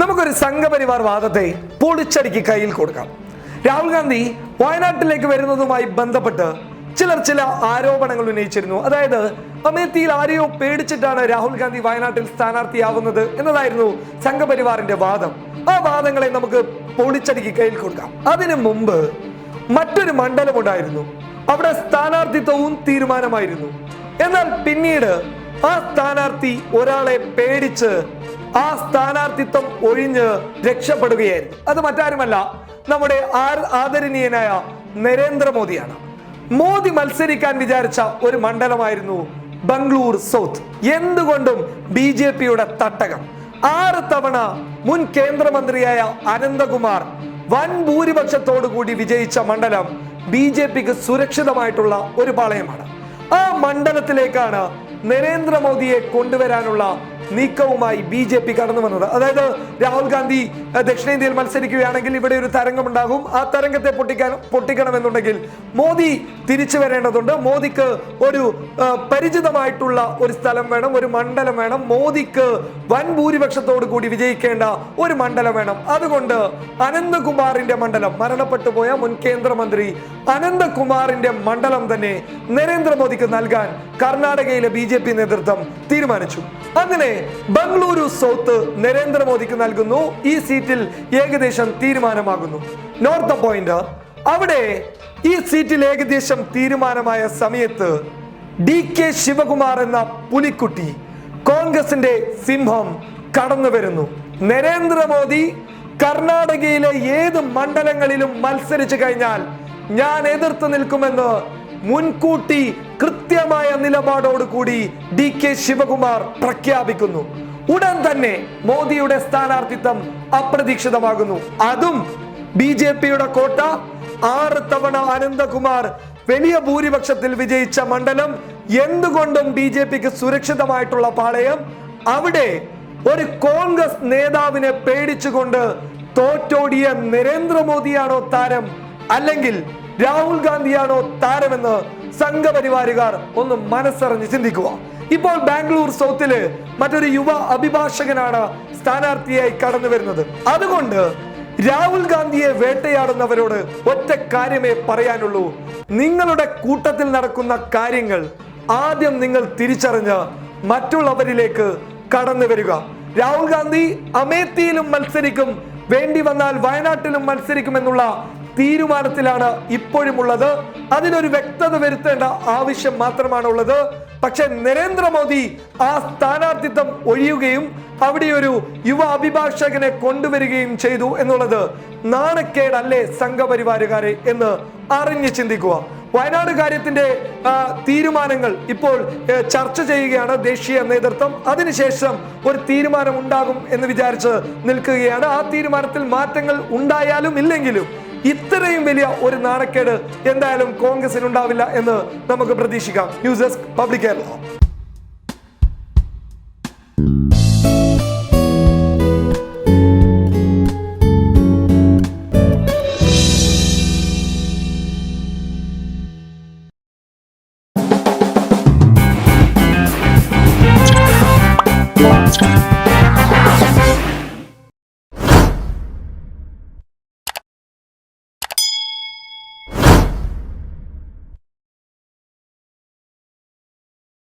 നമുക്കൊരു സംഘപരിവാർ വാദത്തെ പൊളിച്ചടിക്ക് കയ്യിൽ കൊടുക്കാം. രാഹുൽ ഗാന്ധി വയനാട്ടിലേക്ക് വരുന്നതുമായി ബന്ധപ്പെട്ട് ചിലർ ചില ആരോപണങ്ങൾ ഉന്നയിച്ചിരുന്നു. അതായത് അമേത്തിയിൽ ആരെയോ പേടിച്ചിട്ടാണ് രാഹുൽ ഗാന്ധി വയനാട്ടിൽ സ്ഥാനാർത്ഥിയാവുന്നത് എന്നതായിരുന്നു സംഘപരിവാറിന്റെ വാദം. ആ വാദങ്ങളെ നമുക്ക് പൊളിച്ചടിക്ക് കയ്യിൽ കൊടുക്കാം. അതിനു മുമ്പ് മറ്റൊരു മണ്ഡലമുണ്ടായിരുന്നു അവിടെ സ്ഥാനാർത്ഥിത്വവും തീരുമാനമായിരുന്നു. എന്നാൽ പിന്നീട് ആ സ്ഥാനാർത്ഥി ഒരാളെ പേടിച്ച് ആ സ്ഥാനാർത്ഥിത്വം ഒഴിഞ്ഞ് രക്ഷപ്പെടുകയായിരുന്നു. അത് മറ്റാരുമല്ല നമ്മുടെ ആദരണീയനായ നരേന്ദ്രമോദിയാണ്. മോദി മത്സരിക്കാൻ വിചാരിച്ച ഒരു മണ്ഡലമായിരുന്നു ബംഗ്ലൂർ സൗത്ത്. എന്തുകൊണ്ടും ബി ജെ പിയുടെ തട്ടകം. ആറ് തവണ മുൻ കേന്ദ്രമന്ത്രിയായ അനന്തകുമാർ വൻ ഭൂരിപക്ഷത്തോടു കൂടി വിജയിച്ച മണ്ഡലം ബി ജെ പിക്ക് സുരക്ഷിതമായിട്ടുള്ള ഒരു പാളയമാണ്. ആ മണ്ഡലത്തിലേക്കാണ് നരേന്ദ്രമോദിയെ കൊണ്ടുവരാനുള്ള നീക്കവുമായി ബി ജെ പി കടന്നു വന്നത്. അതായത് രാഹുൽ ഗാന്ധി ദക്ഷിണേന്ത്യയിൽ മത്സരിക്കുകയാണെങ്കിൽ ഇവിടെ ഒരു തരംഗമുണ്ടാകും. ആ തരംഗത്തെ പൊട്ടിക്കാൻ പൊട്ടിക്കണമെന്നുണ്ടെങ്കിൽ മോദി തിരിച്ചു വരേണ്ടതുണ്ട്. മോദിക്ക് ഒരു പരിചിതമായിട്ടുള്ള ഒരു സ്ഥലം വേണം ഒരു മണ്ഡലം വേണം. മോദിക്ക് വൻ ഭൂരിപക്ഷത്തോടു കൂടി വിജയിക്കേണ്ട ഒരു മണ്ഡലം വേണം. അതുകൊണ്ട് അനന്തകുമാറിന്റെ മണ്ഡലം മരണപ്പെട്ടു പോയ മുൻ കേന്ദ്രമന്ത്രി അനന്ത്കുമാറിന്റെ മണ്ഡലം തന്നെ നരേന്ദ്രമോദിക്ക് നൽകാൻ കർണാടകയിലെ ബി നേതൃത്വം തീരുമാനിച്ചു. അങ്ങനെ ബംഗളൂരു സൗത്ത് നരേന്ദ്രമോദിക്ക് നൽകുന്നു. ഈ സീറ്റിൽ ഏകദേശം തീരുമാനമാകുന്നു. North point. അവിടെ ഈ സീറ്റിൽ ഏകദേശം തീരുമാനമായ സമയത്ത് ഡി കെ ശിവകുമാർ എന്ന പുലിക്കുട്ടി കോൺഗ്രസിന്റെ സിംഹം കടന്നു വരുന്നു. നരേന്ദ്രമോദി കർണാടകയിലെ ഏത് മണ്ഡലങ്ങളിലും മത്സരിച്ചു കഴിഞ്ഞാൽ ഞാൻ എതിർത്ത് നിൽക്കുമെന്ന് മുൻകൂട്ടി കൃത്യമായ നിലപാടോട് കൂടി ഡി കെ ശിവകുമാർ പ്രഖ്യാപിക്കുന്നു. ഉടൻ തന്നെ മോദിയുടെ സ്ഥാനാർത്ഥിത്വം അപ്രതീക്ഷിതമാകുന്നു. അതും ബി ജെ പിയുടെ കോട്ട. ആറ് തവണ അനന്തകുമാർ വലിയ ഭൂരിപക്ഷത്തിൽ വിജയിച്ച മണ്ഡലം എന്തുകൊണ്ടും ബി ജെ പിക്ക് സുരക്ഷിതമായിട്ടുള്ള പാളയം? അവിടെ ഒരു കോൺഗ്രസ് നേതാവിനെ പേടിച്ചുകൊണ്ട് തോറ്റോടിയ നരേന്ദ്രമോദിയാണോ താരം? അല്ലെങ്കിൽ രാഹുൽ ഗാന്ധിയാണോ താരമെന്ന് സംഘപരിവാരുകാർ ഒന്ന് മനസ്സറിഞ്ഞ് ചിന്തിക്കുക. ഇപ്പോൾ ബാംഗ്ലൂർ സൗത്തിൽ മറ്റൊരു യുവ അഭിഭാഷകനാണ് സ്ഥാനാർത്ഥിയായി കടന്നു വരുന്നത്. അതുകൊണ്ട് രാഹുൽ ഗാന്ധിയെ വേട്ടയാടുന്നവരോട് ഒറ്റ കാര്യമേ പറയാനുള്ളൂ. നിങ്ങളുടെ കൂട്ടത്തിൽ നടക്കുന്ന കാര്യങ്ങൾ ആദ്യം നിങ്ങൾ തിരിച്ചറിഞ്ഞ് മറ്റുള്ളവരിലേക്ക് കടന്നു വരിക. രാഹുൽ ഗാന്ധി അമേത്തിയിലും മത്സരിക്കും വേണ്ടി വന്നാൽ വയനാട്ടിലും മത്സരിക്കുമെന്നുള്ള തീരുമാനത്തിലാണ് ഇപ്പോഴുമുള്ളത്. അതിനൊരു വ്യക്തത വരുത്തേണ്ട ആവശ്യം മാത്രമാണുള്ളത്. പക്ഷെ നരേന്ദ്രമോദി ആ സ്ഥാനാർത്ഥിത്വം ഒഴിയുകയും അവിടെ ഒരു യുവ അഭിഭാഷകനെ കൊണ്ടുവരികയും ചെയ്തു എന്നുള്ളത് നാണക്കേടല്ലേ സംഘപരിവാരുകാരെ എന്ന് അറിഞ്ഞ് ചിന്തിക്കുക. വയനാട് കാര്യത്തിന്റെ തീരുമാനങ്ങൾ ഇപ്പോൾ ചർച്ച ചെയ്യുകയാണ് ദേശീയ നേതൃത്വം. അതിനുശേഷം ഒരു തീരുമാനം ഉണ്ടാകും എന്ന് വിചാരിച്ച് നിൽക്കുകയാണ്. ആ തീരുമാനത്തിൽ മാറ്റങ്ങൾ ഉണ്ടായാലും ഇല്ലെങ്കിലും ഇത്രയും വലിയ ഒരു നാണക്കേട് എന്തായാലും കോൺഗ്രസിന് ഉണ്ടാവില്ല എന്ന് നമുക്ക് പ്രതീക്ഷിക്കാം. News desk public Kerala.